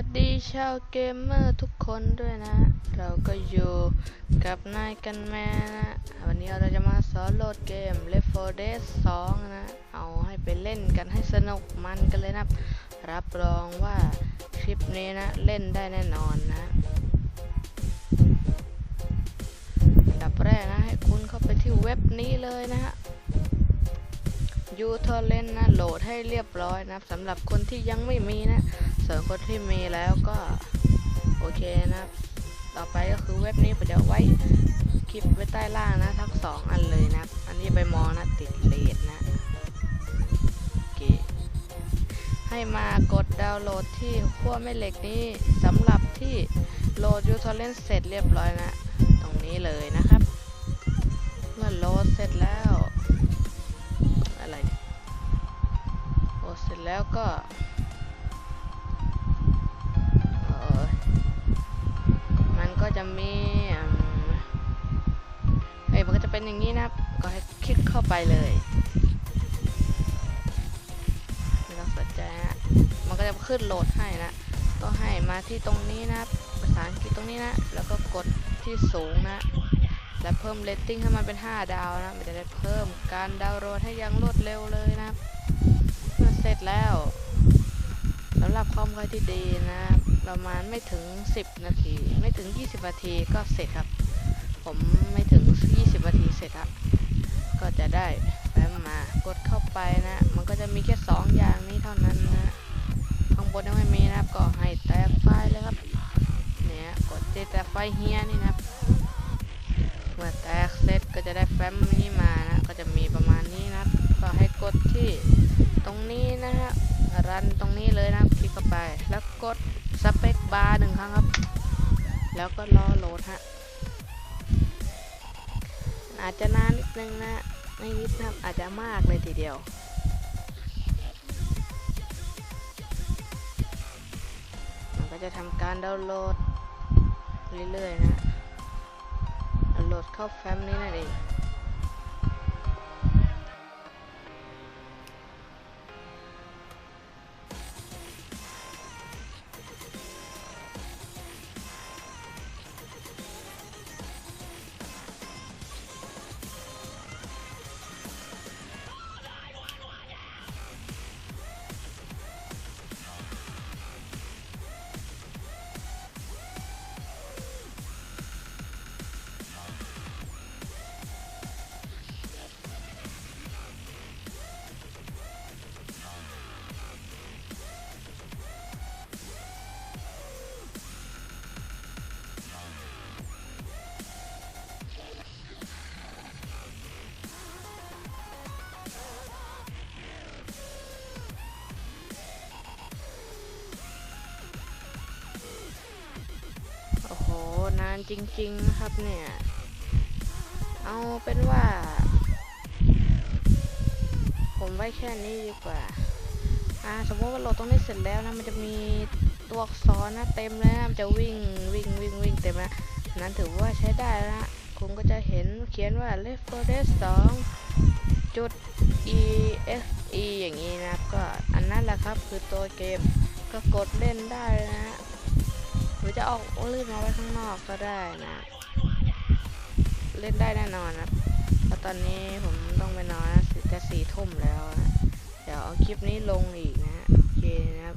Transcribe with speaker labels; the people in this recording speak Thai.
Speaker 1: วัสดีชาวเกมเมอร์ทุกคนด้วยนะ เราก็อยู่กับนายกันแมนนะ วันนี้เราจะมาสอนโหลดเกม Left 4 Dead 2 นะ เอาให้ไปเล่นกันให้สนุกมันกันเลยนะ รับรองว่าคลิปนี้นะ เล่นได้แน่นอนนะอันดับแรกนะ ให้คุณเข้าไปที่เว็บนี้เลยนะฮะ ยูทอร์เรนนะโหลดให้เรียบร้อยนะสำหรับคนที่ยังไม่มีนะส่วนคนที่มีแล้วก็โอเคนะต่อไปก็คือเว็บนี้ผมจะไว้คลิปไว้ใต้ล่างนะทั้งสองอันเลยนะ อันนี้ไปมองนะติดเลดนะโอเคให้มากดดาวน์โหลดที่ขั้วแม่เหล็กนี้สำหรับที่โหลดยูทอร์เรนเสร็จเรียบร้อยนะ ตรงนี้เลยนะครับ เมื่อโหลดเสร็จแล้ว ร็จแล้วก็เออมันก็จะมีเอ้ยมันก็จะเป็นอย่างนี้นะครับ ก็ให้คลิกเข้าไปเลยไม่ต้องสนใจนะ มันก็จะขึ้นโหลดให้นะ ก็ให้มาที่ตรงนี้นะภาษาอังกฤษตรงนี้นะ แล้วก็กดที่สูงนะและเพิ่มเรตติ้งให้มันเป็น 5 ดาวนะ มันจะได้เพิ่มการดาวน์โหลดให้ยังรวดเร็วเลยนะครับ เสร็จแล้วสำหรับความไวที่ดีนะ ประมาณไม่ถึง 10 นาที ไม่ถึง 20 นาทีก็เสร็จครับ ผมไม่ถึง 20 นาทีเสร็จครับ ก็จะได้แฟ้มมากดเข้าไปนะ มันก็จะมีแค่2อย่างนี้เท่านั้นนะ ข้างบนยังไม่มีนะครับก็ให้แตกไฟเลยครับ เนี่ยกดที่แตกไฟเฮียนี่นะเมื่อแตกเสร็จ ไปแล้วกดสเปคบาร์หนึ่งครั้งครับ แล้วก็รอโหลดฮะอาจจะนานนิดนึงนะไม่นิดนะครับอาจจะมากเลยทีเดียวมันก็จะทำการดาวน์โหลดเรื่อยๆนะโหลดเข้าแฟ้มนี้นั่นเอง อ้โหนานจริงๆนะครับเนี่ย เอาเป็นว่า ผมไว้แค่นี้ดีกว่า อ่า สมมติว่าโหลดตรงนี้เสร็จแล้วนะ มันจะมีตัวอักษรนะเต็มเลยนะมันจะวิ่งวิ่งวิ่งวิ่งเต็มนะนั้นถือว่าใช้ได้แล้วนะคุณก็จะเห็นเขียนว่า Left 4 Dead 2จุด e f e อย่างนี้นะครับ ก็อันนั้นแหละครับคือตัวเกมก็กดเล่นได้เลยนะ จะออกลื่นมาไว้ข้างนอกก็ได้นะ เล่นได้แน่นอนนะแล้วตอนนี้ผมต้องไปนอนนะจะสี่ทุ่มแล้วนะ เดี๋ยวเอาคลิปนี้ลงอีกนะ โอเคนะครับ